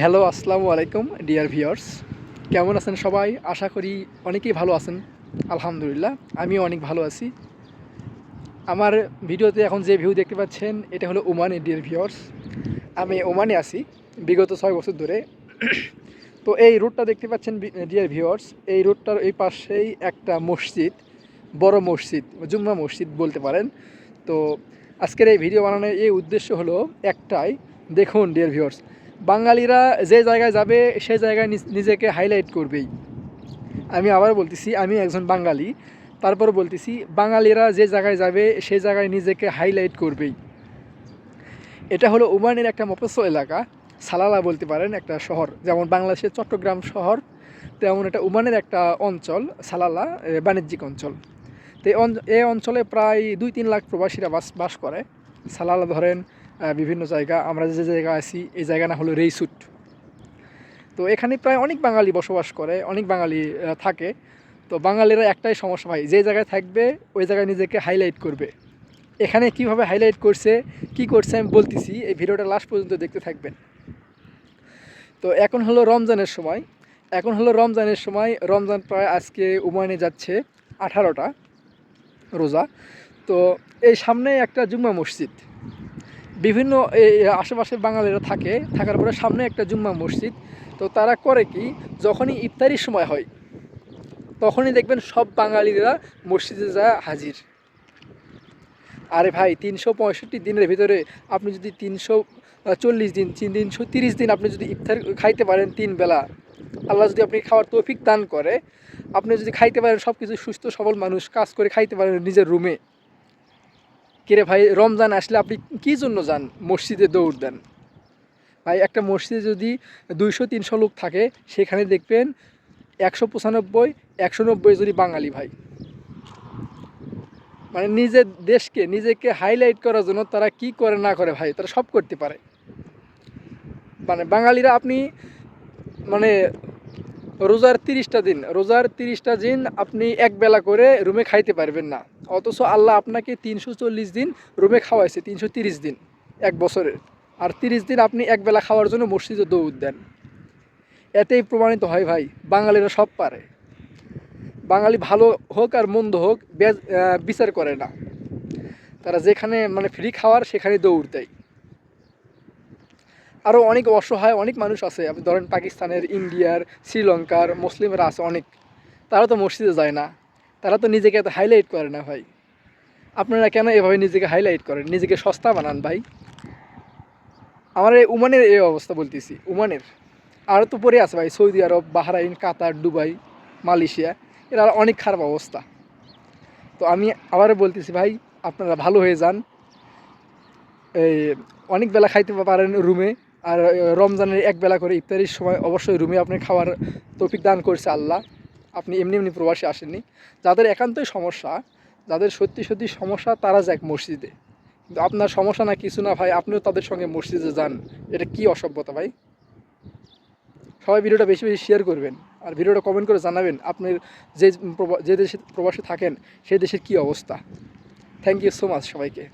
Hello, আসসালামু আলাইকুম, dear viewers. কেমন আছেন সবাই? আশা করি অনেকেই ভালো আছেন। আলহামদুলিল্লাহ, আমিও অনেক ভালো আছি। আমার ভিডিওতে এখন যে ভিউ দেখতে পাচ্ছেন, এটা হলো ওমানে ডিয়ার ভিউয়ার্স। আমি ওমানে আছি, বিগত ছয় বছর ধরে। তো এই রোডটা দেখতে পাচ্ছেন ডিয়ার ভিউয়ার্স। এই রোডটার এই পাশেই একটা মসজিদ, বড় মসজিদ, জুম্মা মসজিদ বলতে পারেন। তো আজকের এই ভিডিও বানানোর এই উদ্দেশ্য হলো একটাই। দেখুন, ডিয়ার ভিউয়ার্স বাঙালিরা যে জায়গায় যাবে, সে জায়গায় নিজ- নিজেকে হাইলাইট করবেই। আমি আবার বলতেছি, আমি একজন বাঙালি। তারপর বলতেছি, বাঙালিরা যে জায়গায় যাবে, সে জায়গায় নিজেকে হাইলাইট করবেই। এটা হলো ওমানের একটা মফস্বল এলাকা। সালালা বলতে পারেন একটা শহর। যেমন বাংলাদেশের চট্টগ্রাম শহর, তেমন এটা ওমানের একটা অঞ্চল, সালালা বাণিজ্যিক অঞ্চল। তো এই অঞ্চলে প্রায় দুই তিন লাখ প্রবাসীরা বাস বাস করে। সালালা ধরেন বিভিন্ন জায়গা, আমরা যে জায়গায় আছি, এই জায়গা না হলো রেইসুট। তো এখানে প্রায় অনেক বাঙালি বসবাস করে, অনেক বাঙালি থাকে। তো বাঙালিরা একটাই সমস্যা ভাই, যে জায়গায় থাকবে, ওই জায়গায় নিজেকে হাইলাইট করবে। এখানে কীভাবে হাইলাইট করছে, কি করছে, আমি বলতেছি, এই ভিডিওটা লাস্ট পর্যন্ত দেখতে থাকবেন। তো এখন হলো রমজানের সময়। এখন হলো রমজানের সময়, রমজান প্রায় আজকে উমানে যাচ্ছে, আঠারোটা রোজা। তো এই সামনে একটা জুম্মা মসজিদ। বিভিন্ন এই আশেপাশে বাঙালিরা থাকে, থাকার পরে সামনে একটা জুম্মা মসজিদ। তো তারা করে কি, যখনই ইফতারির সময় হয়, তখনই দেখবেন সব বাঙালিরা মসজিদে যা হাজির। আরে ভাই, তিনশো পঁয়ষট্টি দিনের ভিতরে আপনি যদি তিনশো চল্লিশ দিন, তিন, তিনশো তিরিশ দিন আপনি যদি ইফতার খাইতে পারেন তিন বেলা, আল্লাহ যদি আপনি খাওয়ার তৌফিক দান করে, আপনি যদি খাইতে পারেন সব কিছু সুস্থ, সবল মানুষ, কাজ করে খাইতে পারেন নিজের রুমে কিরে ভাই, রমজান আসলে আপনি কি জন্য যান? মসজিদে দৌড় দেন। ভাই, একটা মসজিদে যদি দুইশো, তিনশো লোক থাকে, সেখানে দেখবেন একশো পঁচানব্বই, একশো নব্বই যদি বাঙালি ভাই। মানে নিজের দেশকে, নিজেকে হাইলাইট করার জন্য তারা কি করে, না করে ভাই, তারা সব করতে পারে। মানে বাঙালিরা আপনি মানে রোজার তিরিশটা দিন, রোজার তিরিশটা দিন আপনি এক বেলা করে রুমে খাইতে পারবেন না। অথচ আল্লাহ আপনাকে তিনশো চল্লিশ দিন রুমে খাওয়াইছে, তিনশো তিরিশ দিন, এক বছরের। আর তিরিশ দিন আপনি এক বেলা খাওয়ার জন্য মসজিদে দৌড় দেন। এতেই প্রমাণিত হয় ভাই, বাঙালিরা সব পারে। বাঙালি ভালো হোক আর মন্দ হোক বিচার করে না। তারা যেখানে মানে ফ্রি খাওয়ার সেখানে দৌড় দেয়। আরও অনেক অসহায় অনেক মানুষ আছে। আপনি ধরেন পাকিস্তানের, ইন্ডিয়ার, শ্রীলঙ্কার, মুসলিমরা আছে অনেক। তারা তো মসজিদে যায় না। তারা তো নিজেকে এত হাইলাইট করে না ভাই। আপনারা কেন এভাবে নিজেকে হাইলাইট করেন? নিজেকে সস্তা বানান ভাই। আমার এই উমানের এই অবস্থা বলতেছি, উমানের। আরও তো পরে আছে ভাই, Saudi Arab, Bahrain, Qatar, Dubai, Malaysia, এরা অনেক খারাপ অবস্থা। তো আমি আবারও বলতেছি ভাই, আপনারা ভালো হয়ে যান। এই অনেক বেলা খাইতে পারেন রুমে, আর রমজানের এক বেলা করে ইফতারির সময় অবশ্যই রুমে আপনি খাওয়ার তৌফিক দান করছে আল্লাহ। আপনি এমনি এমনি প্রবাসী আসেননি। যাদের একান্তই সমস্যা, যাদের সত্যি সত্যি সমস্যা তারা যাক মসজিদে। কিন্তু আপনার সমস্যা না কিছু না ভাই, আপনিও তাদের সঙ্গে মসজিদে যান। এটা কি অসভ্যতা ভাই? সবাই ভিডিওটা বেশি বেশি শেয়ার করবেন আর ভিডিওটা কমেন্ট করে জানাবেন আপনার যে যে দেশে প্রবাসী থাকেন, সেই দেশের কি অবস্থা। থ্যাংক ইউ সো মাচ সবাইকে।